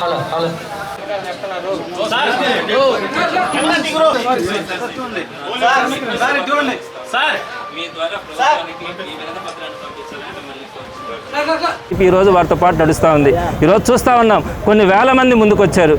Hello hello sir చూడండి sir. మీ ద్వారా ప్రభుత్వానికి ఈ విధంగా పత్రాన్ని పంపించాలని ఈరోజు వారితో పాటు నడుస్తూ ఉంది. ఈరోజు చూస్తూ ఉన్నాం. కొన్ని వేల మంది ముందుకు వచ్చారు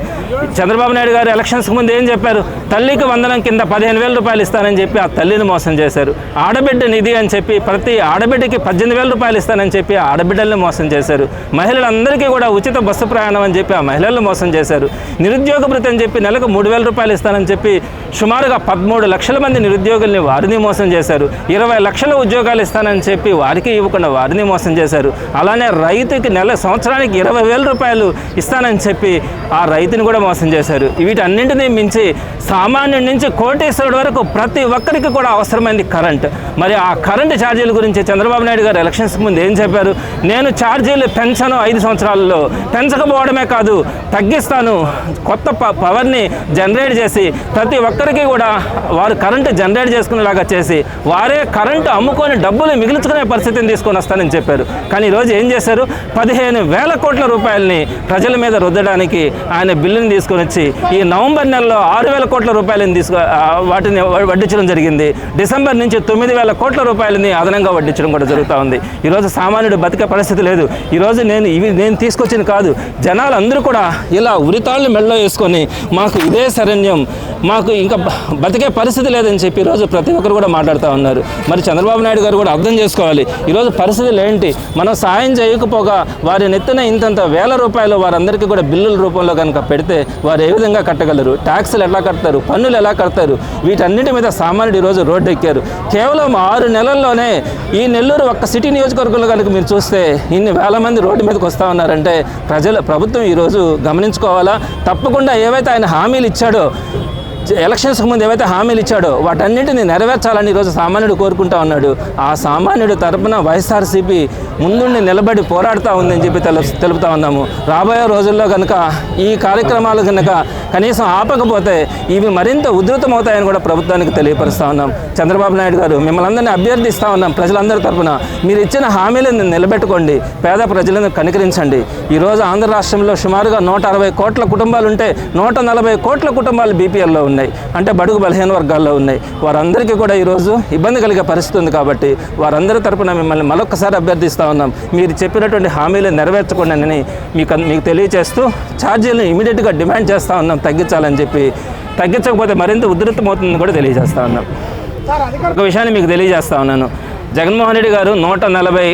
చంద్రబాబు నాయుడు గారు ఎలక్షన్స్కి ముందు ఏం చెప్పారు? తల్లికి వందనం కింద పదిహేను వేల రూపాయలు ఇస్తానని చెప్పి ఆ తల్లిని మోసం చేశారు. ఆడబిడ్డ నిధి అని చెప్పి ప్రతి ఆడబిడ్డకి పద్దెనిమిది వేల రూపాయలు ఇస్తానని చెప్పి ఆ ఆడబిడ్డల్ని మోసం చేశారు. మహిళలందరికీ కూడా ఉచిత బస్సు ప్రయాణం అని చెప్పి ఆ మహిళలను మోసం చేశారు. నిరుద్యోగ భృతి అని చెప్పి నెలకు మూడు వేల రూపాయలు ఇస్తానని చెప్పి సుమారుగా పదమూడు లక్షల మంది నిరుద్యోగుల్ని వారిని మోసం చేశారు. ఇరవై లక్షల ఉద్యోగాలు ఇస్తానని చెప్పి వారికి ఇవ్వకుండా వారిని మోసం చేశారు. అలానే రైతుకి నెల సంవత్సరానికి ఇరవై వేల రూపాయలు ఇస్తానని చెప్పి ఆ రైతుని కూడా మోసం చేశారు. వీటన్నింటినీ మించి సామాన్యుడి నుంచి కోటేశ్వరుడు వరకు ప్రతి ఒక్కరికి కూడా అవసరమైంది కరెంట్. మరి ఆ కరెంటు ఛార్జీల గురించి చంద్రబాబు నాయుడు గారు ఎలక్షన్స్ ముందు ఏం చెప్పారు? నేను ఛార్జీలు పెంచను ఐదు సంవత్సరాల్లో. పెంచకపోవడమే కాదు తగ్గిస్తాను. కొత్త ప- పవర్ని జనరేట్ చేసి ప్రతి ఒక్కరికి కూడా వారు కరెంటు జనరేట్ చేసుకునేలాగా చేసి వారే కరెంటు అమ్ముకొని డబ్బులు మిగిల్చుకునే పరిస్థితిని తీసుకొని వస్తానని చెప్పారు. కానీ ఈరోజు ఏం చేశారు? పదిహేను వేల కోట్ల రూపాయలని ప్రజల మీద రుద్దడానికి ఆయన బిల్లుని తీసుకొని వచ్చి ఈ నవంబర్ నెలలో ఆరు వేల కోట్ల రూపాయలని తీసుకు వాటిని వడ్డించడం జరిగింది. డిసెంబర్ నుంచి తొమ్మిది వేల కోట్ల రూపాయలని అదనంగా వడ్డించడం కూడా జరుగుతూ ఉంది. ఈరోజు సామాన్యుడు బతికే పరిస్థితి లేదు. ఈరోజు నేను ఇవి నేను తీసుకొచ్చింది కాదు. జనాలు అందరూ కూడా ఇలా ఉరితాళ్ళు మెడలో వేసుకొని మాకు ఇదే శరణ్యం మాకు ఇంకా బతికే పరిస్థితి లేదని చెప్పి ఈరోజు ప్రతి ఒక్కరు కూడా మాట్లాడుతూ ఉన్నారు. మరి చంద్రబాబు నాయుడు గారు కూడా అర్థం చేసుకోవాలి. ఈరోజు పరిస్థితులు ఏంటి? మనం సాయం చేయకపోగా వారి నెత్తిన ఇంతంత వేల రూపాయలు వారందరికీ కూడా బిల్లుల రూపంలో కనుక పెడితే వారు ఏ విధంగా కట్టగలరు? ట్యాక్సులు ఎలా కడతారు? పన్నులు ఎలా కడతారు? వీటన్నిటి మీద సామాన్యుడు ఈరోజు రోడ్డు ఎక్కారు కేవలం ఆరు నెలల్లోనే ఈ నెల్లూరు ఒక్క సిటీ నియోజకవర్గంలో కనుక మీరు చూస్తే ఇన్ని వేల మంది రోడ్డు మీదకి వస్తూ ఉన్నారంటే ప్రజల ప్రభుత్వం ఈరోజు గమనించుకోవాలా? తప్పకుండా ఏవైతే ఆయన హామీలు ఇచ్చాడో ఎలక్షన్స్కి ముందు ఏవైతే హామీలు ఇచ్చాడో వాటన్నింటినీ నెరవేర్చాలని ఈరోజు సామాన్యుడు కోరుకుంటా ఉన్నాడు. ఆ సామాన్యుడు తరపున వైఎస్ఆర్సీపీ ముందుండి నిలబడి పోరాడుతూ ఉందని చెప్పి తెలు తెలుపుతా ఉన్నాము. రాబోయే రోజుల్లో కనుక ఈ కార్యక్రమాలు కనుక కనీసం ఆపకపోతే ఇవి మరింత ఉధృతమవుతాయని కూడా ప్రభుత్వానికి తెలియపరుస్తూ ఉన్నాం. చంద్రబాబు నాయుడు గారు మిమ్మల్ని అందరినీ అభ్యర్థిస్తూ ఉన్నాం ప్రజలందరి తరఫున మీరు ఇచ్చిన హామీలను నిలబెట్టుకోండి. పేద ప్రజలను కనికరించండి. ఈరోజు ఆంధ్ర రాష్ట్రంలో సుమారుగా నూట అరవై కోట్ల కుటుంబాలు ఉంటే నూట నలభై కోట్ల కుటుంబాలు బీపీఎల్లో ఉన్నాయి. అంటే బడుగు బలహీన వర్గాల్లో ఉన్నాయి. వారందరికీ కూడా ఈరోజు ఇబ్బంది కలిగే పరిస్థితి ఉంది కాబట్టి వారందరి తరపున మిమ్మల్ని మరొకసారి అభ్యర్థిస్తూ ఉన్నాం. మీరు చెప్పినటువంటి హామీలు నెరవేర్చకుండా అని మీకు మీకు తెలియజేస్తూ ఛార్జీలను ఇమీడియట్గా డిమాండ్ చేస్తూ ఉన్నాం. తగ్గించాలని చెప్పి తగ్గించకపోతే మరింత ఉధృతమవుతుందని కూడా తెలియజేస్తా ఉన్నాం. ఒక విషయాన్ని మీకు తెలియజేస్తా ఉన్నాను. జగన్మోహన్ రెడ్డి గారు నూట నలభై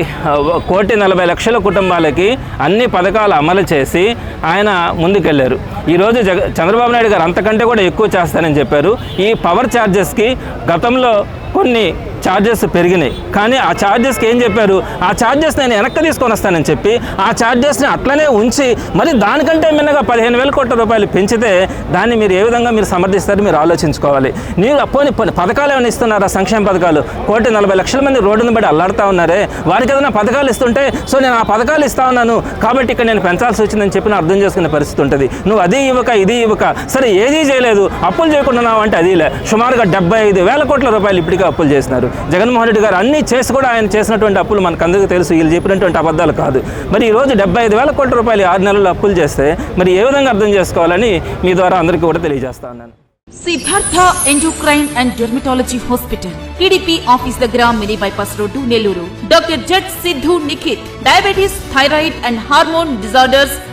కోటి నలభై లక్షల కుటుంబాలకి అన్ని పథకాలు అమలు చేసి ఆయన ముందుకెళ్ళారు. ఈరోజు జగ చంద్రబాబు నాయుడు గారు అంతకంటే కూడా ఎక్కువ చేస్తానని చెప్పారు. ఈ పవర్ ఛార్జెస్కి గతంలో కొన్ని ఛార్జెస్ పెరిగినాయి. కానీ ఆ ఛార్జెస్కి ఏం చెప్పారు? ఆ ఛార్జెస్ నేను వెనక్కి తీసుకొని వస్తానని చెప్పి ఆ ఛార్జెస్ని అట్లనే ఉంచి మరి దానికంటే మిన్నగా పదిహేను వేల కోట్ల రూపాయలు పెంచితే దాన్ని మీరు ఏ విధంగా మీరు సమర్థిస్తారు మీరు ఆలోచించుకోవాలి. మీరు పోనీ పథకాలు ఏమైనా ఇస్తున్నారా? సంక్షేమ పథకాలు. కోటి నలభై లక్షల మంది రోడ్డును బట్టి అల్లాడుతూ ఉన్నారే. వారికి ఏదైనా పథకాలు ఇస్తుంటే సో నేను ఆ పథకాలు ఇస్తా ఉన్నాను కాబట్టి ఇక్కడ నేను పెంచాల్సి వచ్చిందని చెప్పి నేను అర్థం చేసుకునే పరిస్థితి ఉంటుంది. నువ్వు అది ఇవ్వక ఇది ఇవ్వక సరే ఏదీ చేయలేదు అప్పులు చేయకుండా అంటే అది లే. సుమారుగా డెబ్బై ఐదు వేల కోట్ల రూపాయలు ఇప్పటికే అప్పులు చేసినారు. జగన్మోహన్ రెడ్డి గారు అన్నీ చేసి కూడా ఆయన చేసినటువంటి అప్పులు మనకు అందరికీ తెలుసు. వీళ్ళు చెప్పినటువంటి అబద్ధాలు కాదు. మరి ఈ రోజు డెబ్బై ఐదు వేల కోట్ల రూపాయలు ఆరు నెలలు అప్పులు చేస్తే మరి ఏ విధంగా అర్థం చేసుకోవాలని మీ ద్వారా అందరికీ కూడా తెలియజేస్తా ఉన్నాను. Siddhartha endocrine and dermatology hospital TDP office దగ్గర mini bypass road Nellore. Doctor జట్ Siddhu Nikhith diabetes thyroid and hormone disorders